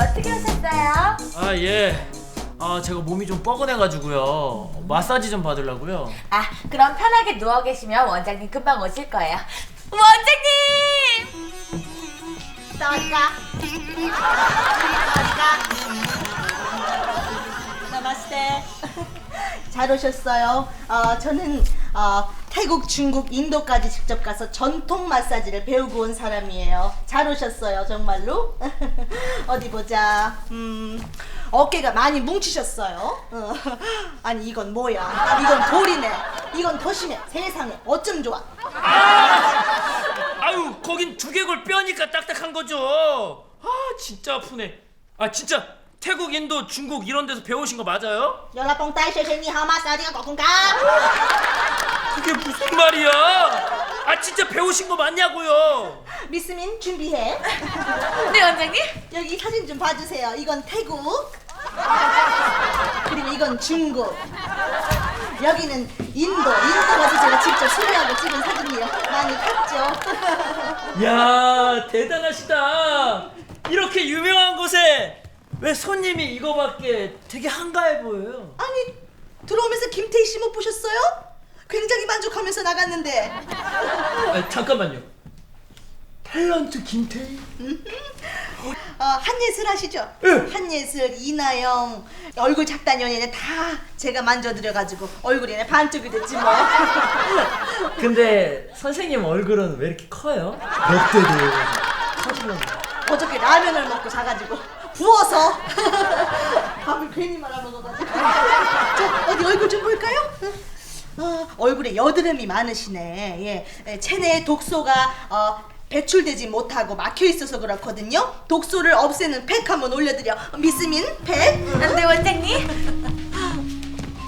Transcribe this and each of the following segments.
어떻게 오셨어요? 아 예. 아 제가 몸이 좀 뻐근해가지고요. 마사지 좀 받으려고요. 아, 그럼 편하게 누워 계시면 원장님 금방 오실 거예요. 원장님! 사와디카. 나마스테. 잘 오셨어요. 어, 저는 어, 태국, 중국, 인도까지 직접 가서 전통 마사지를 배우고 온 사람이에요. 잘 오셨어요, 정말로. 어디 보자. 음, 어깨가 많이 뭉치셨어요. 어, 아니 이건 뭐야? 이건 돌이네. 이건 더 심해. 세상에 어쩜 좋아. 아유 거긴 두개골 뼈니까 딱딱한 거죠. 아 진짜 아프네. 아 진짜 태국, 인도, 중국 이런 데서 배우신 거 맞아요? 연락봉 딸 쉐쉐니 하마사디가 거군가? 그게 무슨 말이야? 아 진짜 배우신 거 맞냐고요? 미스민 준비해. 네, 원장님? 여기 사진 좀 봐주세요. 이건 태국. 그리고 이건 중국. 여기는 인도. 인도 가서 제가 직접 수리하고 찍은 사진이에요. 많이 컸죠? 야 대단하시다. 이렇게 유명한 곳에 왜 손님이 이거밖에 되게 한가해 보여요. 아니 들어오면서 김태희 씨 못 보셨어요? 굉장히 만족하면서 나갔는데 아 잠깐만요. 탤런트 김태희? 어, 한예슬 아시죠? 예. 한예슬, 이나영 얼굴 작단 연예인 다 제가 만져드려가지고 얼굴이 반쪽이 됐지 뭐 근데 선생님 얼굴은 왜 이렇게 커요? 몇대 돼요? 커지려고. 어저께 라면을 먹고 자가지고 부어서 밥을 괜히 말아 먹어가지고 자 어디 얼굴 좀 볼까요? 어, 얼굴에 여드름이 많으시네. 예, 예, 체내에 독소가 어, 배출되지 못하고 막혀 있어서 그렇거든요. 독소를 없애는 팩 한번 올려드려. 미스민 팩. 네, 원장님?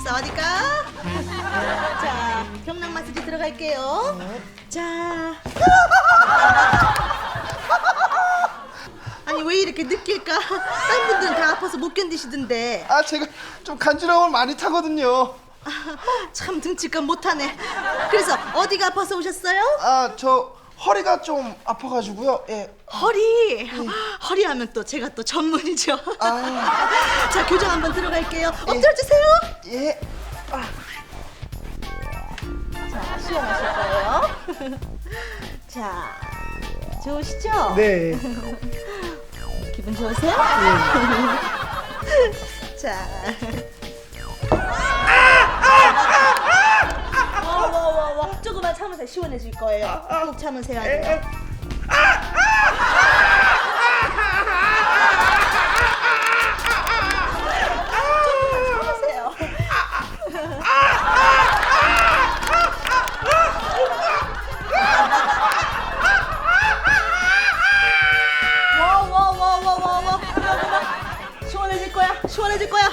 사와디까 자 경락 마사지 들어갈게요. 자. 아니 왜 이렇게 느낄까? 다른 분들은 다 아파서 못 견디시던데. 아 제가 좀 간지러움을 많이 타거든요. 참 등치감 못하네 그래서 어디가 아파서 오셨어요? 아 저 허리가 좀 아파가지고요. 예. 허리 허리 하면 또 제가 또 전문이죠 아 자 교정 한번 들어갈게요 엎드려 주세요 예. 자 시원하실 거예요 자 좋으시죠? 네. 기분 좋으세요? 자. 조금만 참으세요. 시원해질 거예요. 꼭 참으세요. 아주. 조금만 참으세요. 와, 와, 와, 와, 와, 와. 그만, 그만. 시원해질 거야. 시원해질 거야.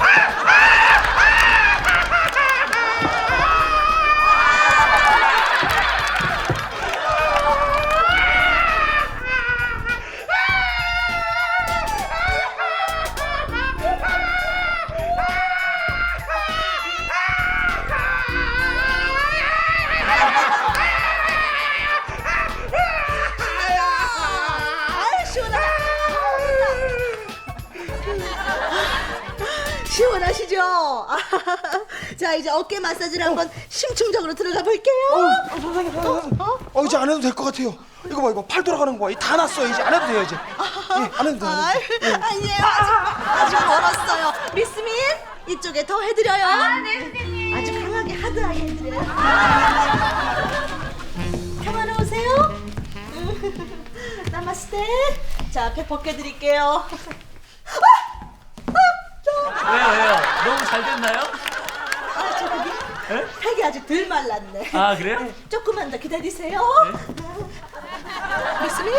자, 이제 어깨 마사지를 한번 심층적으로 들어가 볼게요. 어, 선생님, 선생님. 어 이제 안 해도 될 것 같아요. 이거 봐, 이거 팔 돌아가는 거 봐. 이다 났어요. 이제 안 해도 돼요 이제. 예, 안 해도 돼요. 안 아이, 해도 돼요. 예. 아니, 아직, 아직 멀었어요. 미스민, 이쪽에 더 해드려요. 아, 네, 선생님. 아주 강하게 하드하게 해드려요. 평화로우세요? 나마스테. 자, 배 벗겨드릴게요. 왜요 왜요? 너무 잘 됐나요? 아, 저 그게 에? 팩이 아직 덜 말랐네. 아 그래요? 네, 조금만 더 기다리세요. 미스민.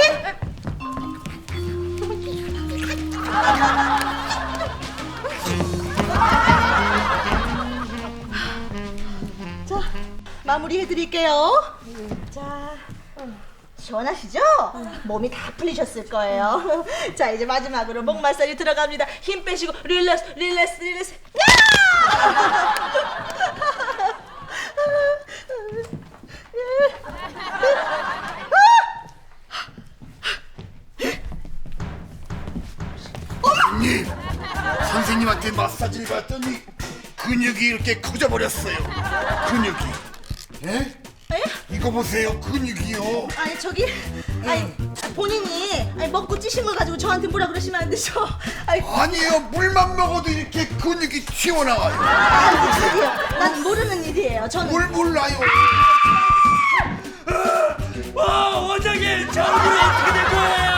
자, 마무리 해 드릴게요. 자, 시원하시죠? 몸이 다 풀리셨을 거예요. 자, 이제 마지막으로 목 마사지 들어갑니다. 힘 빼시고 릴렉스, 릴렉스, 릴렉스. 형님한테 마사지를 받더니 근육이 이렇게 커져버렸어요. 근육이. 예? 에? 이거 보세요. 근육이요. 아니 저기 아니 본인이 아니 먹고 찌신 걸 가지고 저한테 뭐라 그러시면 안 되죠. 아니 아니에요. 물만 먹어도 이렇게 근육이 튀어나와요. 아니 저기요. 난 모르는 일이에요. 저는 뭘 몰라요. 와 원장님 저 얼굴이 어떻게 된 거예요?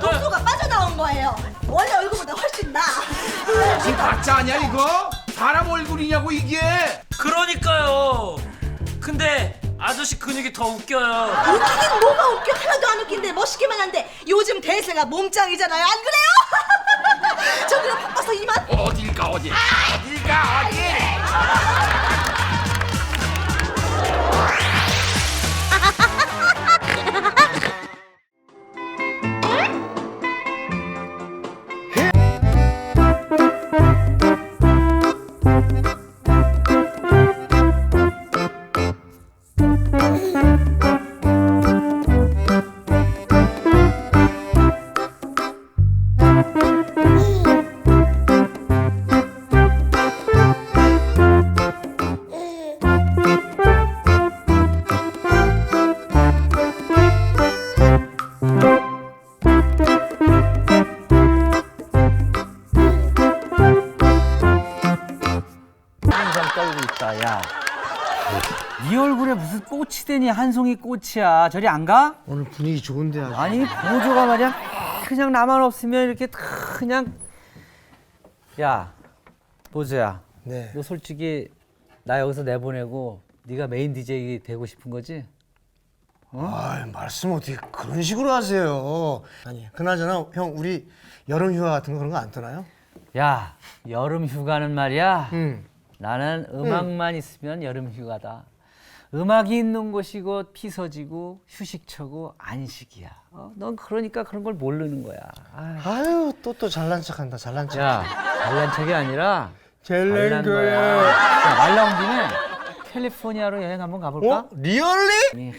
독소가 빠져나온 거예요. 원래 얼굴보다 훨씬 나. 지금 가짜 아니야 이거? 사람 얼굴이냐고 이게? 근데 아저씨 근육이 더 웃겨요. 웃기긴 뭐가 웃겨 하나도 안 웃긴데 멋있기만 한데 요즘 대세가 몸짱이잖아요. 안 그래요? 저기로 바꿔서 이만 어딜 가 어디? 어딜 가 어디? 떨고 있다, 야. 네 얼굴에 무슨 꽃이 되니 한 송이 꽃이야. 저리 안 가? 오늘 분위기 좋은데 아주. 아니 보조가 말이야. 그냥 나만 없으면 이렇게 그냥 야 보조야. 네. 너 솔직히 나 여기서 내보내고 네가 메인 DJ 되고 싶은 거지? 아 말씀 어떻게 그런 식으로 하세요? 아니 그나저나 형 우리 여름 휴가 같은 거 그런 거 안 떠나요? 야 여름 휴가는 말이야. 응. 나는 음악만 있으면 여름 휴가다. 음악이 있는 곳이 곧 피서지고 휴식처고 안식이야. 어? 넌 그러니까 그런 걸 모르는 거야. 아. 아유 또 또 잘난 척한다 잘난 척. 야, 잘난 척이 아니라 잘난 거야. 야, 말 나온 김에 캘리포니아로 여행 한번 가볼까? 어? 리얼리?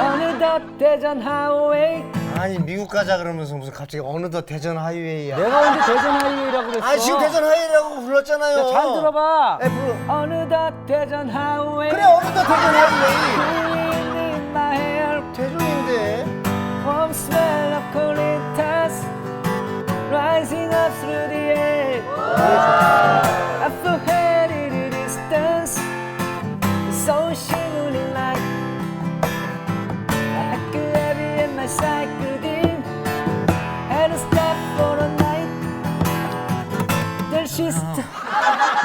어느덧 대전 하이웨이 아니 미국 가자 그러면서 무슨 갑자기 어느덧 대전 하이웨이야. 내가 언제 대전 하이웨이라고 그랬어? 아 지금 대전 하이웨이라고 불렀잖아요. 야, 잘 들어봐. 에, 불러. 어느덧 대전 하이웨이 그래 어느덧 대전 하이웨이.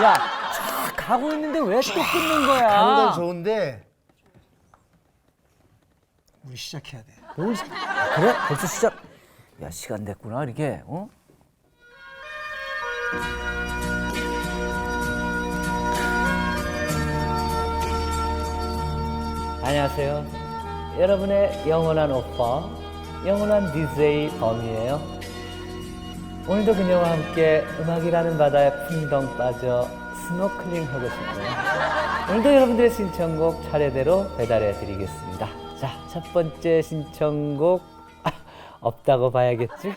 야, 쫙 가고 있는데 왜 또 끊는 거야? 가는 건 좋은데 우리 시작해야 돼. 뭘 시- 그래? 벌써 시작. 야 시간 됐구나 이렇게. 어? 안녕하세요. 여러분의 영원한 오빠, 영원한 DJ 범이에요. 오늘도 그녀와 함께 음악이라는 바다에 풍덩 빠져 스노클링 하고 싶네요. 오늘도 여러분들의 신청곡 차례대로 배달해 드리겠습니다. 자, 첫 번째 신청곡 아, 없다고 봐야겠죠?